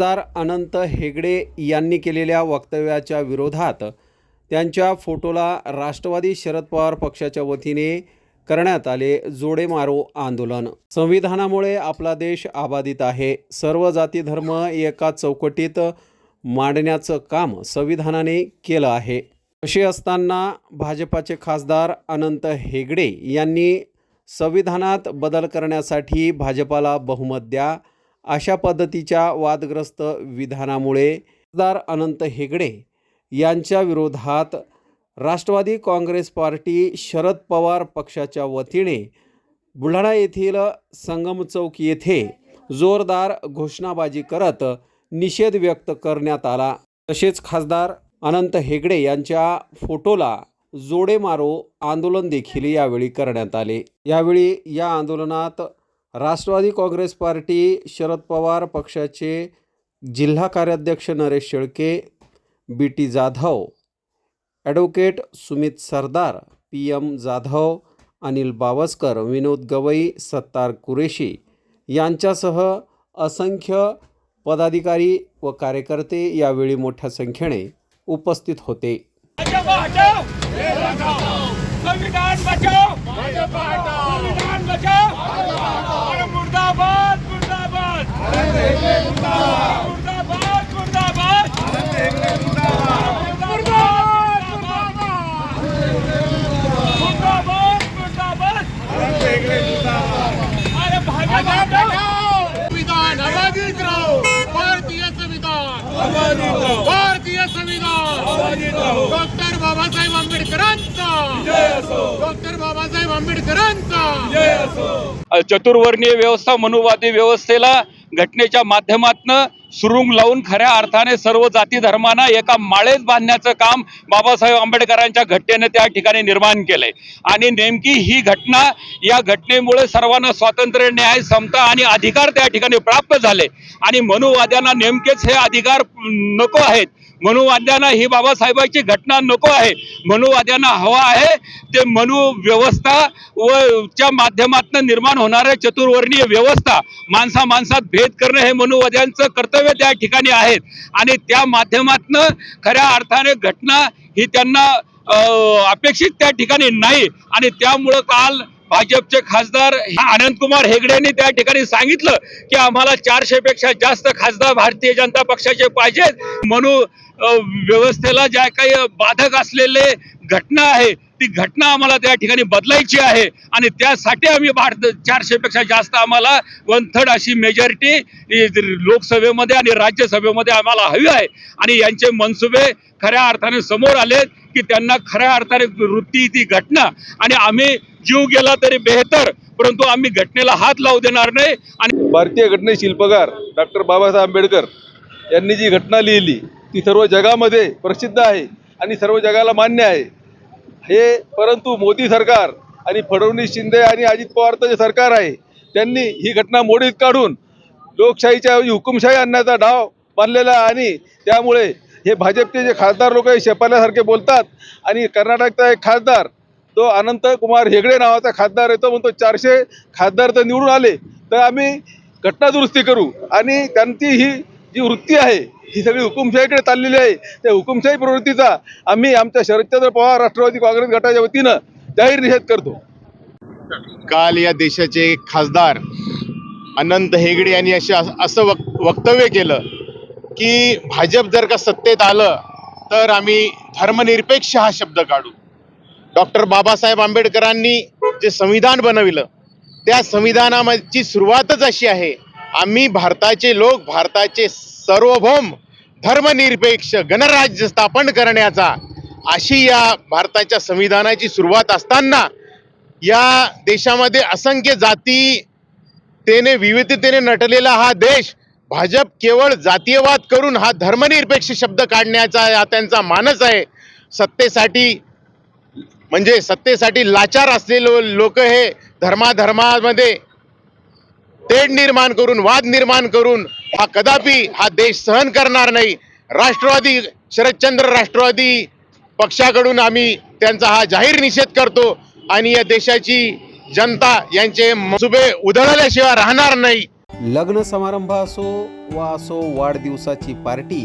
खासदार अनंत हेगडे यांनी केलेल्या वक्तव्याच्या विरोधात त्यांच्या फोटोला राष्ट्रवादी शरद पवार पक्षाच्या वतीने करण्यात आले जोडे मारो आंदोलन. संविधानामुळे आपला देश आबाधित आहे. सर्व जाती धर्म एका चौकटीत मांडण्याचं काम संविधानाने केलं आहे. असे असताना भाजपाचे खासदार अनंत हेगडे यांनी संविधानात बदल करण्यासाठी भाजपाला बहुमत द्या. अशा पद्धतीच्या वादग्रस्त विधानामुळे खासदार अनंत हेगडे यांच्या विरोधात राष्ट्रवादी काँग्रेस पार्टी शरद पवार पक्षाच्या वतीने बुलढाणा येथील संगम चौक येथे जोरदार घोषणाबाजी करत निषेध व्यक्त करण्यात आला. तसेच खासदार अनंत हेगडे यांच्या फोटोला जोडे मारो आंदोलन देखील यावेळी करण्यात आले. यावेळी या आंदोलनात राष्ट्रवादी काँग्रेस पार्टी शरद पवार पक्षाचे जिल्हा कार्याध्यक्ष Naresh Shelke B T Jadhav advocate Sumit Sardar P M Jadhav Anil Bawaskar Vinod Gawai Sattar Qureshi यांच्यासह असंख्य पदाधिकारी व कार्यकर्ते यावेळी मोठ्या संख्येने उपस्थित होते. भारतीय संविधान भारतीय संविधान डॉक्टर बाबासाहेब आंबेडकरांचा डॉक्टर बाबा आंबेडकरांचा. चतुर्वर्णीय व्यवस्था मनुवादी व्यवस्थेला घटनेच्या माध्यमातनं सुरुंग लावून खऱ्या अर्थाने सर्व जाती धर्मांना एका माळेत बांधण्याचं काम बाबासाहेब आंबेडकरांच्या घटनेने त्या ठिकाणी निर्माण केलंय. आणि नेमकी ही घटना या घटनेमुळे सर्वांना स्वातंत्र्य न्याय समता आणि अधिकार त्या ठिकाणी प्राप्त झाले. आणि मनुवाद्यांना नेमकेच हे अधिकार नको आहेत. मनुवाद्यांना ही बाबासाहेबांची घटना नको आहे. मनुवाद्यांना हवा आहे. ते मनुव्यवस्था व च्या माध्यमातून निर्माण होणाऱ्या चतुर्वर्णीय व्यवस्था माणसा माणसात भेद करणं हे मनुवाद्यांचं कर्तव्य त्या ठिकाणी आहेत. आणि त्या माध्यमातनं खऱ्या अर्थाने घटना ही त्यांना अपेक्षित त्या ठिकाणी नाही. आणि त्यामुळं काल भाजपचे खासदार अनंत कुमार हेगड्यांनी त्या ठिकाणी सांगितलं की आम्हाला चारशे पेक्षा जास्त खासदार भारतीय जनता पक्षाचे पाहिजेत. म्हणून व्यवस्थेला ज्या काही बाधक असलेले घटना आहे ती घटना आम्हाला त्या ठिकाणी बदलायची आहे आणि त्यासाठी आम्ही भारत चारशे पेक्षा जास्त आम्हाला वन थर्ड अशी मेजॉरिटी लोकसभेमध्ये आणि राज्यसभेमध्ये आम्हाला हवी आहे. आणि यांचे मनसुबे खऱ्या अर्थाने समोर आलेत की त्यांना खऱ्या अर्थाने वृत्ती ती घटना. आणि आम्ही जीव गेला तरी बेहतर परंतु आम्ही घटनेला हात लावू देणार नाही आणि भारतीय घटने शिल्पकार डॉक्टर बाबासाहेब आंबेडकर यांनी जी घटना लिहिली ती सर्व जगामध्ये प्रसिद्ध आहे आणि सर्व जगाला मान्य आहे. हे परंतु मोदी सरकार आणि फडणवीस शिंदे आणि अजित पवारचं जे सरकार आहे त्यांनी ही घटना मोडीत काढून लोकशाहीच्या ऐवजी हुकुमशाही आणण्याचा डाव बांधलेला आहे आणि त्यामुळे हे भाजपचे जे खासदार लोक हे शेपाल्यासारखे बोलतात आणि कर्नाटकचा एक खासदार तो अनंत कुमार हेगडे नावाचा खासदार येतो म्हणतो चारशे खासदार तर निवडून आले तर आम्ही घटनादुरुस्ती करू. आणि त्यांची ही जी वृत्ती आहे ही सगळी हुकुमशाहीकडे चाललेली आहे. त्या हुकुमशाही प्रवृत्तीचा आम्ही आमच्या शरदचंद्र पवार राष्ट्रवादी काँग्रेस गटाच्या वतीनं जाहीर निषेध करतो. काल या देशाचे खासदार अनंत हेगडे यांनी असे असं वक वक्तव्य केलं की भाजप जर का सत्तेत आलं तर आम्ही धर्मनिरपेक्ष हा शब्द काढू. डॉक्टर बाबासाहेब आंबेडकरांनी जे संविधान बनविलं त्या संविधानाची सुरुवातच अशी आहे. आम्ही भारताचे लोक भारताचे सार्वभौम धर्मनिरपेक्ष गणराज्य स्थापन करण्याचा अशी या भारताच्या संविधानाची सुरुवात असताना या देशामध्ये असंख्य जाती तेने विविधतेने नटलेला हा देश भाजप केवळ जातीयवाद करून हा धर्मनिरपेक्ष शब्द काढण्याचा हा त्यांचा मानस आहे. सत्तेसाठी म्हणजे सत्तेसाठी लाचार असलेले लोक हे धर्माधर्मामध्ये तेढ निर्माण करून वाद निर्माण करून हा कदापि हा देश सहन करणार नाही. राष्ट्रवादी शरदचंद्र राष्ट्रवादी पक्षाकडून आम्ही त्यांचा हा जाहीर निषेध करतो आणि या देशाची जनता यांचे मनसुबे उधळल्याशिवाय राहणार नाही. लग्न समारंभ असो वा असो वाढदिवसाची पार्टी